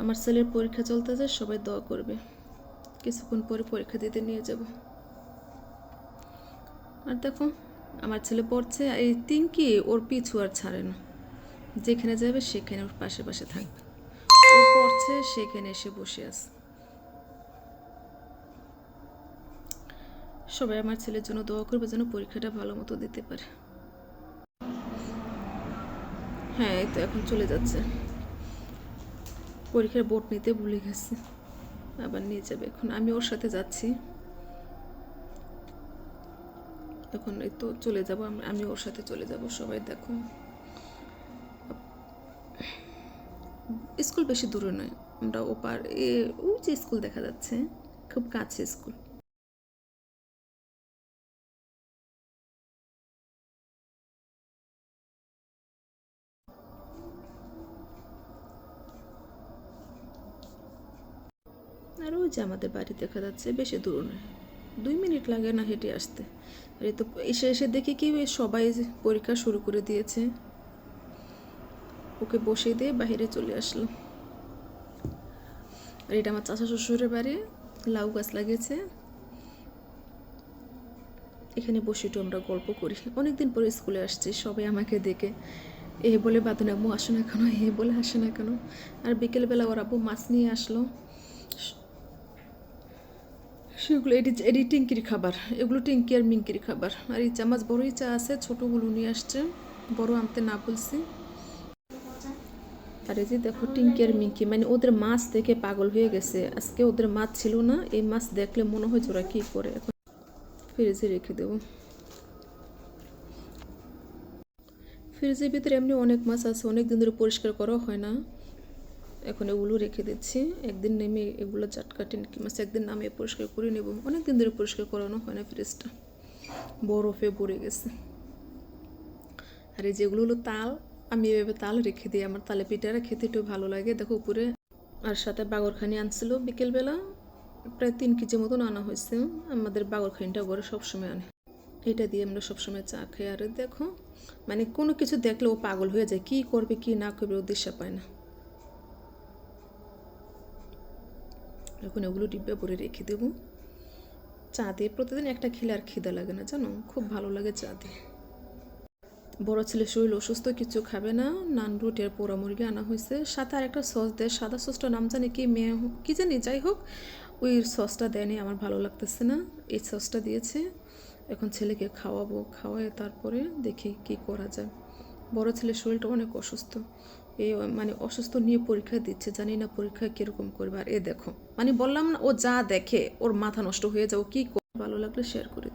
আমার ছেলের পরীক্ষা চলতেছে, সবাই দোয়া করবে। কিছুক্ষণ পরে পরীক্ষা দিতে নিয়ে যাব। আর দেখো, আমার ছেলে পড়ছে, এই তিনকি ওর পিছু আর ছাড়ে না। যেখানে যাবে সেখানে ওর পাশে পাশে থাকবে ও পড়ছে, সেখানে এসে বসে আছে। সবাই আমার ছেলের জন্য দোয়া করবে যেন পরীক্ষাটা ভালো মতো দিতে পারে। হ্যাঁ এই তো এখন চলে যাচ্ছে। পরীক্ষার বোর্ড নিতে ভুলে গেছে। আবার নিয়ে যাবে এখন। আমি ওর সাথে যাচ্ছি। এখন এই তো চলে যাব আমি ওর সাথে চলে যাব। সবাই দেখো। স্কুল বেশি দূরে নয়। আমরা ওপার এ, ওই যে স্কুল দেখা যাচ্ছে। খুব কাছে স্কুল। আর ওই যে আমাদের বাড়ি দেখা যাচ্ছে, বেশি দূর নয়। দুই মিনিট লাগে না হেঁটে আসতে। আর তো এসে এসে দেখি কি সবাই পরীক্ষা শুরু করে দিয়েছে। ওকে বসে দিয়ে বাইরে চলে আসলো আর এটা আমার চাচা শ্বশুরের বাড়ি, লাউ গাছ লাগিয়েছে। এখানে বসে একটু আমরা গল্প করি। অনেকদিন পরে স্কুলে আসছি, সবাই আমাকে দেখে, এ বলে, বাদন আম্মু আসো না কেন? এ বলে, আসে না কেন? আর বিকেলবেলা ওর আব্বু মাছ নিয়ে আসলো। সেগুলো এটি এটি টিঙ্কির খাবার। এগুলো টিঙ্কি আর মিঙ্কির খাবার। আর এই চামচ বড়ই চা আছে, ছোটোগুলো নিয়ে আসছে। বড় আনতে না বলছি। আর এই যে দেখো টিঙ্কি আর মিঙ্কি মানে ওদের মাছ দেখে পাগল হয়ে গেছে। আজকে ওদের মাছ ছিল না, এই মাছ দেখলে মনে হয় ওরা কী করে। এখন ফ্রিজে রেখে দেবো। ফ্রিজের ভিতরে এমনি অনেক মাছ আছে অনেক দিন ধরে পরিষ্কার করা হয় না। এখন এগুলো রেখে দিচ্ছি। একদিন নেমে এগুলো চাটকাটি মাছ একদিন নামে পরিষ্কার করে নেব। অনেক দিন ধরে পরিষ্কার করানো হয় না ফ্রিজটা। বরফে ভরে গেছে। আর এই যেগুলো হলো তাল, আমি এভাবে তাল রেখে দিই। আমার তালে পিঠাটা খেতে একটু ভালো লাগে। দেখো উপরে আর সাথে বাগরখানি আনছিল বিকেলবেলা। প্রায় তিন কেজি মতন আনা হয়েছে। আমাদের বাগরখানিটা ঘরে সবসময় আনে। এটা দিয়ে আমরা সবসময় চা খাই। আর দেখো মানে কোনো কিছু দেখলে ও পাগল হয়ে যায়। কী করবে, কি না করবে ও দিশা পায় না। এখন ওগুলো ডিব্বে ভরে রেখে দেবো চা দিয়ে প্রতিদিন একটা খেলে আর খিদা লাগে না, জানো? খুব ভালো লাগে চা দিয়ে বড় ছেলে শরীর অসুস্থ, কিছু খাবে না, নান রুটি আর পোড়া মুরগি আনা হয়েছে। সাথে আর একটা সস দেয়, সাদা সসটা নাম জানি কি, মেয়ে কি জানি, যাই হোক, ওই সসটা দেয়নি, আমার ভালো লাগতেছে না। এই সসটা দিয়েছে, এখন ছেলেকে খাওয়াবো খাওয়াই তারপরে দেখি কি করা যায়। বড় ছেলের শরীরটা অনেক অসুস্থ। এই মানে অসুস্থ নিয়ে পরীক্ষা দিচ্ছে, জানি না পরীক্ষা কীরকম করবে। আর এ দেখো মানে বললাম না, ও যা দেখে, ওর মাথা নষ্ট হয়ে যাও কী ভালো লাগলে শেয়ার করে